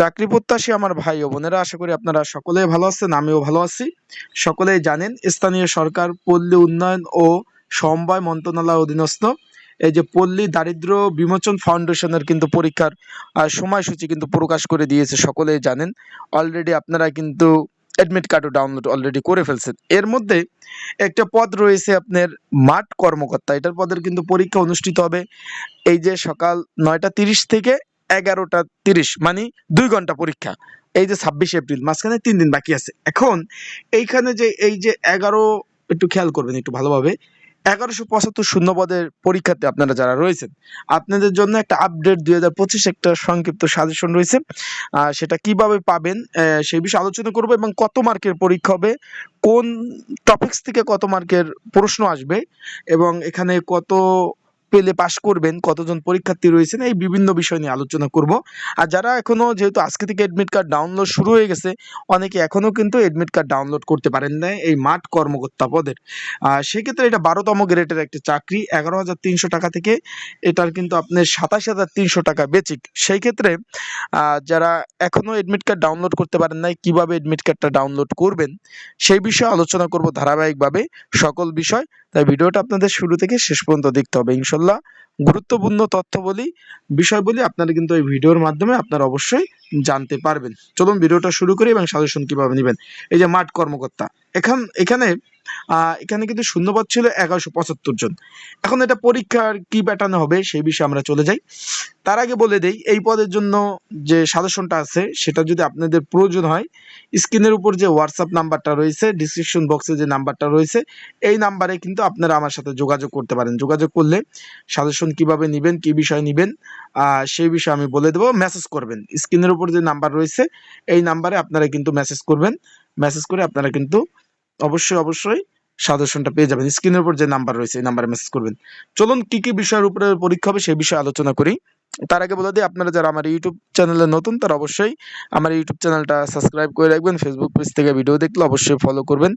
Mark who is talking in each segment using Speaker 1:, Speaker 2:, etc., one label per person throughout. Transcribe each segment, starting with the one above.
Speaker 1: চাকরি প্রত্যাশী আমার ভাই ও বোনেরা, আশা করি আপনারা সকলেই ভালো আছেন, আমিও ভালো আছি। সকলেই জানেন, স্থানীয় সরকার, পল্লী উন্নয়ন ও সমবায় মন্ত্রণালয় অধীনস্থ। এই যে পল্লী দারিদ্র বিমোচন ফাউন্ডেশনের কিন্তু পরীক্ষার সময়সূচি কিন্তু প্রকাশ করে দিয়েছে, সকলেই জানেন। অলরেডি আপনারা কিন্তু অ্যাডমিট কার্ডও ডাউনলোড অলরেডি করে ফেলছেন। এর মধ্যে একটা পদ রয়েছে আপনার মাঠ কর্মকর্তা। এটার পদের কিন্তু পরীক্ষা অনুষ্ঠিত হবে এই যে সকাল নয়টা তিরিশ থেকে এগারোটা তিরিশ মানে দুই ঘণ্টা পরীক্ষা। এই যে ছাব্বিশ এপ্রিল, মাঝখানে তিন দিন বাকি আছে। এখন এইখানে যে, এই যে এগারো, একটু খেয়াল করবেন একটু ভালোভাবে। এগারোশো পঁচাত্তর শূন্য পদের পরীক্ষাতে আপনারা যারা রয়েছেন, আপনাদের জন্য একটা আপডেট দুই হাজার পঁচিশ একটা সংক্ষিপ্ত সাজেশন রয়েছে। সেটা কীভাবে পাবেন সেই বিষয়ে আলোচনা করব এবং কত মার্কের পরীক্ষা হবে, কোন টপিক্স থেকে কত মার্কের প্রশ্ন আসবে এবং এখানে কত পেলে পাশ করবেন, কতজন পরীক্ষার্থী রয়েছেন, এই বিভিন্ন বিষয় নিয়ে আলোচনা করব। আর যারা এখনও যেহেতু আজকে থেকে এডমিট কার্ড ডাউনলোড শুরু হয়ে গেছে, অনেকে এখনও কিন্তু এডমিট কার্ড ডাউনলোড করতে পারেন না এই মাঠ কর্মকর্তা পদের। সেক্ষেত্রে এটা বারোতম গ্রেডের একটা চাকরি, এগারো হাজার তিনশো টাকা থেকে এটার কিন্তু আপনার সাতাশ হাজার তিনশো টাকা বেচিক সেই ক্ষেত্রে যারা এখনও এডমিট কার্ড ডাউনলোড করতে পারেন নাই, কীভাবে এডমিট কার্ডটা ডাউনলোড করবেন, সেই বিষয়ে আলোচনা করব ধারাবাহিকভাবে। সকল বিষয় তাই ভিডিওটা আপনাদের শুরু থেকে শেষ পর্যন্ত দেখতে হবে ইনশাল্লাহ। গুরুত্বপূর্ণ তথ্য বলি বিষয় বলি আপনারা কিন্তু এই ভিডিওর মাধ্যমে আপনারা অবশ্যই জানতে পারবেন। চলুন ভিডিওটা শুরু করি এবং সাজেশন কীভাবে নেবেন। এই যে মাঠ কর্মকর্তা, এখান, এখানে এখানে কিন্তু শূন্যপদ ছিল এগারোশো পঁচাত্তর জন। এখন এটা পরীক্ষার কি প্যাটার্নে হবে সেই বিষয়ে আমরা চলে যাই। তার আগে বলে দেই, এই পদের জন্য যে সাজেশনটা আছে, সেটা যদি আপনাদের প্রয়োজন হয়, স্ক্রিনের উপর যে হোয়াটসঅ্যাপ নাম্বারটা রয়েছে ডিসক্রিপশন বক্সে যে নাম্বারটা রয়েছে, এই নাম্বারে কিন্তু আপনারা আমার সাথে যোগাযোগ করতে পারেন। যোগাযোগ করলে সাজেশন কীভাবে নেবেন, কি বিষয় নেবেন সেই বিষয়ে আমি বলে দেবো। মেসেজ করবেন। স্ক্রিনের উপর যে নাম্বার রয়েছে, এই নাম্বারে আপনারা কিন্তু মেসেজ করবেন। মেসেজ করে আপনারা কিন্তু অবশ্যই অবশ্যই সাজেশনটা পেয়ে যাবেন। স্ক্রিনের উপর যে নাম্বার রয়েছে, এই নাম্বারে মেসেজ করবেন। চলুন, কি কি বিষয়ের উপরে পরীক্ষা হবে, সেই বিষয়ে আলোচনা করি। তার আগে বলে দিই, আপনারা যারা আমার ইউটিউব চ্যানেলে নতুন, তারা অবশ্যই আমার ইউটিউব চ্যানেলটা সাবস্ক্রাইব করে রাখবেন। ফেসবুক পেজ থেকে ভিডিও দেখলে অবশ্যই ফলো করবেন।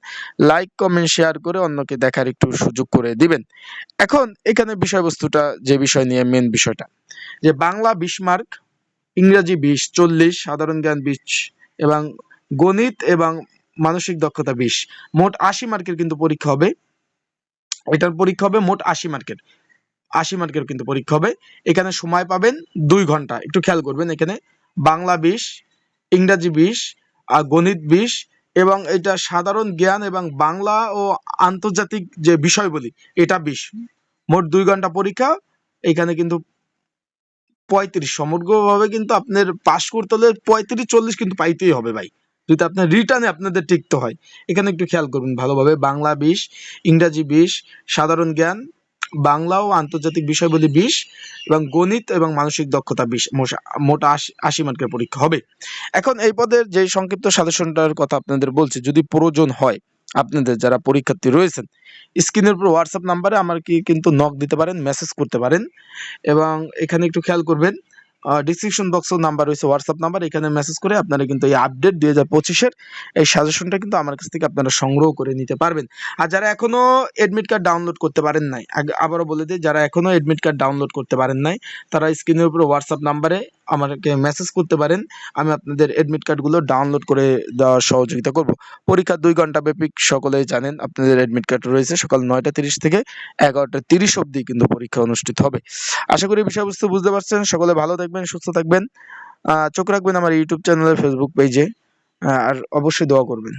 Speaker 1: লাইক কমেন্ট শেয়ার করে অন্যকে দেখার একটু সুযোগ করে দিবেন। এখন এখানে বিষয়বস্তুটা, যে বিষয় নিয়ে মেন বিষয়টা। যে বাংলা বিশ মার্ক ইংরেজি বিশ, চল্লিশ, সাধারণ জ্ঞান বিশ এবং গণিত এবং মানসিক দক্ষতা বিশ। মোট আশি মার্কের কিন্তু পরীক্ষা হবে। এটার পরীক্ষা হবে মোট আশি মার্কের আশি মার্কের কিন্তু পরীক্ষা হবে। এখানে সময় পাবেন দুই ঘণ্টা। একটু খেয়াল করবেন এখানে। বাংলা বিশ, ইংরাজি বিশ, আর গণিত বিশ, এবং এটা সাধারণ জ্ঞান এবং বাংলা ও আন্তর্জাতিক যে বিষয়গুলি এটা বিশ। মোট দুই ঘণ্টা পরীক্ষা। এখানে কিন্তু পঁয়ত্রিশ সমগ্রভাবে কিন্তু আপনার পাশ করতে হলে পঁয়ত্রিশ, চল্লিশ কিন্তু পাইতেই হবে ভাই। যদি আপনার রিটার্নে আপনাদের টিকতে হয়। এখানে একটু খেয়াল করবেন ভালোভাবে। বাংলা বিশ, ইংরাজি বিশ, সাধারণ জ্ঞান বাংলা ও আন্তর্জাতিক বিষয়গুলি বিশ এবং গণিত এবং মানসিক দক্ষতা বিশ, মোটা আশি মার্কের পরীক্ষা হবে। এখন এই পদের যে সংক্ষিপ্ত সাজেশনটার কথা আপনাদের বলছি, যদি প্রয়োজন হয় আপনাদের যারা পরীক্ষার্থী রয়েছেন, স্ক্রিনের উপর হোয়াটসঅ্যাপ নাম্বারে আমার কি কিন্তু নক দিতে পারেন মেসেজ করতে পারেন এবং এখানে একটু খেয়াল করবেন ডিসক্রিপশন বক্সেও নাম্বার রয়েছে হোয়াটসঅ্যাপ নাম্বার এখানে মেসেজ করে আপনারা কিন্তু এই আপডেট দুই হাজার পঁচিশের এই সাজেশনটা কিন্তু আমার কাছ থেকে আপনারা সংগ্রহ করে নিতে পারবেন। আর যারা এখনও এডমিট কার্ড ডাউনলোড করতে পারেন নাই আবারও বলে দিই, যারা এখনও এডমিট কার্ড ডাউনলোড করতে পারেন নাই, তারা স্ক্রিনের উপর হোয়াটসঅ্যাপ নাম্বারে আমাকে মেসেজ করতে পারেন। আমি আপনাদের অ্যাডমিট কার্ডগুলো ডাউনলোড করে দেওয়ার সহযোগিতা করব। পরীক্ষা দুই ঘণ্টা ব্যাপী সকলেই জানেন আপনাদের অ্যাডমিট কার্ড রয়েছে। সকাল নয়টা তিরিশ থেকে এগারোটা তিরিশ অবধি কিন্তু পরীক্ষা অনুষ্ঠিত হবে। আশা করি বিষয়বস্তু বুঝতে পারছেন। সকলে ভালো থাকবেন, সুস্থ থাকবেন। চোখ রাখবেন আমার ইউটিউব চ্যানেলে ফেসবুক পেজে আর অবশ্যই দোয়া করবেন।